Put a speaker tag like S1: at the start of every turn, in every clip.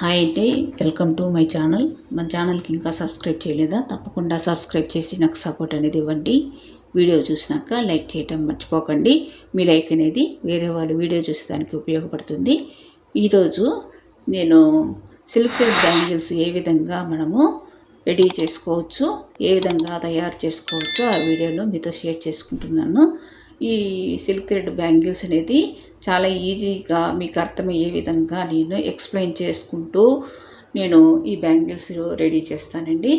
S1: Hi అండి welcome to my channel మన ఛానల్కి ఇంకా సబ్స్క్రైబ్ చేయలేదా? తప్పకుండా సబ్స్క్రైబ్ చేసి నాకు సపోర్ట్ అనేది ఇవ్వండి. వీడియో చూసినాక లైక్ చేయటం మర్చిపోకండి. మీ లైక్ అనేది వేరే వాళ్ళు వీడియో చూసేదానికి ఉపయోగపడుతుంది. ఈరోజు నేను సిల్క్ బ్యాంగిల్స్ ఏ విధంగా మనము రెడీ చేసుకోవచ్చు ఏ విధంగా తయారు చేసుకోవచ్చు ఆ వీడియోలో మీతో షేర్ చేసుకుంటున్నాను. ఈ సిల్క్ థ్రెడ్ బ్యాంగిల్స్ అనేది చాలా ఈజీగా మీకు అర్థమయ్యే విధంగా నేను ఎక్స్ప్లెయిన్ చేసుకుంటూ నేను ఈ బ్యాంగిల్స్ రెడీ చేస్తానండి.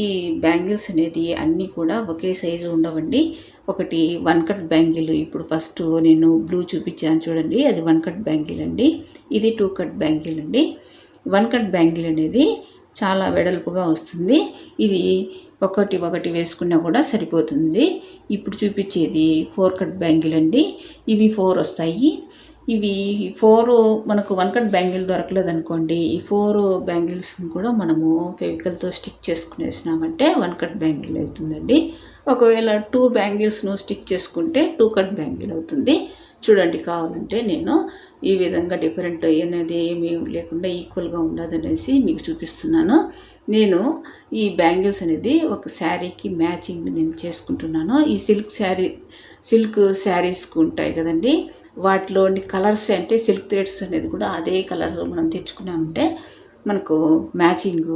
S1: ఈ బ్యాంగిల్స్ అనేది అన్నీ కూడా ఒకే సైజు ఉండవండి. ఒకటి వన్ కట్ బ్యాంగిల్ ఇప్పుడు ఫస్ట్ నేను బ్లూ చూపించాను చూడండి అది వన్ కట్ బ్యాంగిల్ అండి. ఇది టూ కట్ బ్యాంగిల్ అండి. వన్ కట్ బ్యాంగిల్ అనేది చాలా వెడల్పుగా వస్తుంది. ఇది ఒకటి ఒకటి వేసుకున్నా కూడా సరిపోతుంది. ఇప్పుడు చూపించేది ఫోర్ కట్ బ్యాంగిల్ అండి. ఇవి ఫోర్ వస్తాయి. ఇవి ఫోర్ మనకు వన్ కట్ బ్యాంగిల్ దొరకలేదు అనుకోండి. ఈ ఫోర్ బ్యాంగిల్స్ని కూడా మనము ఫెవికల్తో స్టిక్ చేసుకునేసినామంటే వన్ కట్ బ్యాంగిల్ అవుతుందండి. ఒకవేళ టూ బ్యాంగిల్స్ను స్టిక్ చేసుకుంటే టూ కట్ బ్యాంగిల్ అవుతుంది. చూడండి కావాలంటే నేను ఈ విధంగా డిఫరెంట్ అనేది ఏమీ లేకుండా ఈక్వల్గా ఉండదనేసి మీకు చూపిస్తున్నాను. నేను ఈ బ్యాంగిల్స్ అనేది ఒక శారీకి మ్యాచింగ్ నేను చేసుకుంటున్నాను. ఈ సిల్క్ శారీ సిల్క్ శారీస్కి ఉంటాయి కదండి. వాటిలోని కలర్స్ అంటే సిల్క్ థ్రెడ్స్ అనేది కూడా అదే కలర్ మనం తెచ్చుకున్నామంటే మనకు మ్యాచింగ్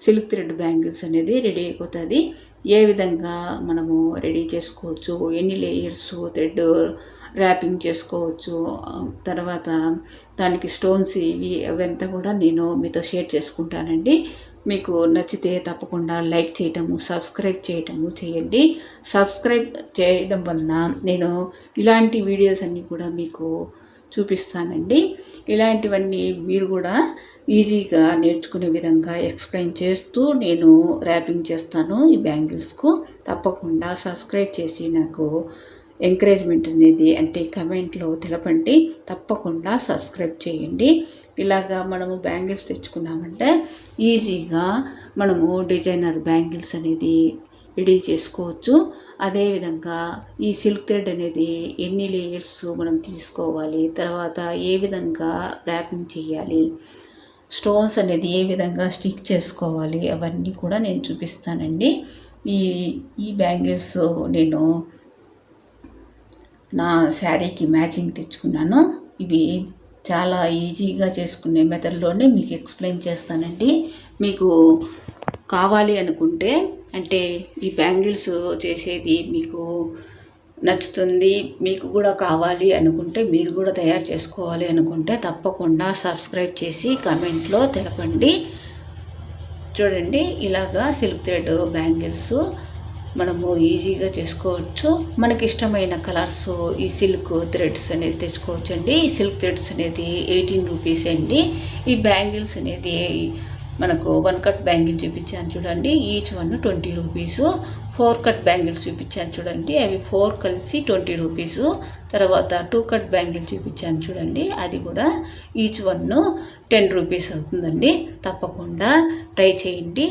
S1: సిల్క్ థ్రెడ్ బ్యాంగిల్స్ అనేది రెడీ అయిపోతుంది. ఏ విధంగా మనము రెడీ చేసుకోవచ్చు? ఎన్ని లేయర్స్ థ్రెడ్ ర్యాపింగ్ చేసుకోవచ్చు? తర్వాత దానికి స్టోన్స్ ఇవి అవంతా కూడా నేను మీతో షేర్ చేసుకుంటానండి. మీకు నచ్చితే తప్పకుండా లైక్ చేయటము సబ్స్క్రైబ్ చేయటము చేయండి. సబ్స్క్రైబ్ చేయడం వలన నేను ఇలాంటి వీడియోస్ అన్నీ కూడా మీకు చూపిస్తానండి. ఇలాంటివన్నీ మీరు కూడా ఈజీగా నేర్చుకునే విధంగా ఎక్స్ప్లెయిన్ చేస్తూ నేను ర్యాపింగ్ చేస్తాను ఈ బ్యాంగిల్స్కు. తప్పకుండా సబ్స్క్రైబ్ చేసి నాకు ఎంకరేజ్మెంట్ అనేది అంటే కమెంట్లో తెలపండి. తప్పకుండా సబ్స్క్రైబ్ చేయండి. ఇలాగా మనము బ్యాంగిల్స్ తెచ్చుకున్నామంటే ఈజీగా మనము డిజైనర్ బ్యాంగిల్స్ అనేది రెడీ చేసుకోవచ్చు. అదేవిధంగా ఈ సిల్క్ థ్రెడ్ అనేది ఎన్ని లేయర్స్ మనం తీసుకోవాలి తర్వాత ఏ విధంగా ర్యాపింగ్ చేయాలి స్టోన్స్ అనేది ఏ విధంగా స్టిక్ చేసుకోవాలి అవన్నీ కూడా నేను చూపిస్తానండి. ఈ ఈ బ్యాంగిల్స్ నేను నా శారీకి మ్యాచింగ్ తెచ్చుకున్నాను. ఇవి చాలా ఈజీగా చేసుకునే మెథడ్లోనే మీకు ఎక్స్ప్లెయిన్ చేస్తానండి. మీకు కావాలి అనుకుంటే అంటే ఈ బ్యాంగిల్స్ చేసేది మీకు నచ్చుతుంది మీకు కూడా కావాలి అనుకుంటే మీరు కూడా తయారు చేసుకోవాలి అనుకుంటే తప్పకుండా సబ్స్క్రైబ్ చేసి కమెంట్లో తెలపండి. చూడండి ఇలాగా సిల్క్ థ్రెడ్ బ్యాంగిల్స్ మనము ఈజీగా చేసుకోవచ్చు. మనకి ఇష్టమైన కలర్స్ ఈ సిల్క్ థ్రెడ్స్ అనేది తెచ్చుకోవచ్చు అండి ఈ సిల్క్ థ్రెడ్స్ అనేది ఎయిటీన్ రూపీస్ అండి. ఈ బ్యాంగిల్స్ అనేది మనకు వన్ కట్ బ్యాంగిల్ చూపించాను చూడండి. Each one twenty rupees four cut bangles చూపించాను చూడండి. అవి ఫోర్ కలిసి ట్వంటీ రూపీస్. తర్వాత టూ కట్ బ్యాంగిల్ చూపించాను చూడండి. అది కూడా ఈచ్ వన్ టెన్ రూపీస్ అవుతుందండి. తప్పకుండా ట్రై చేయండి.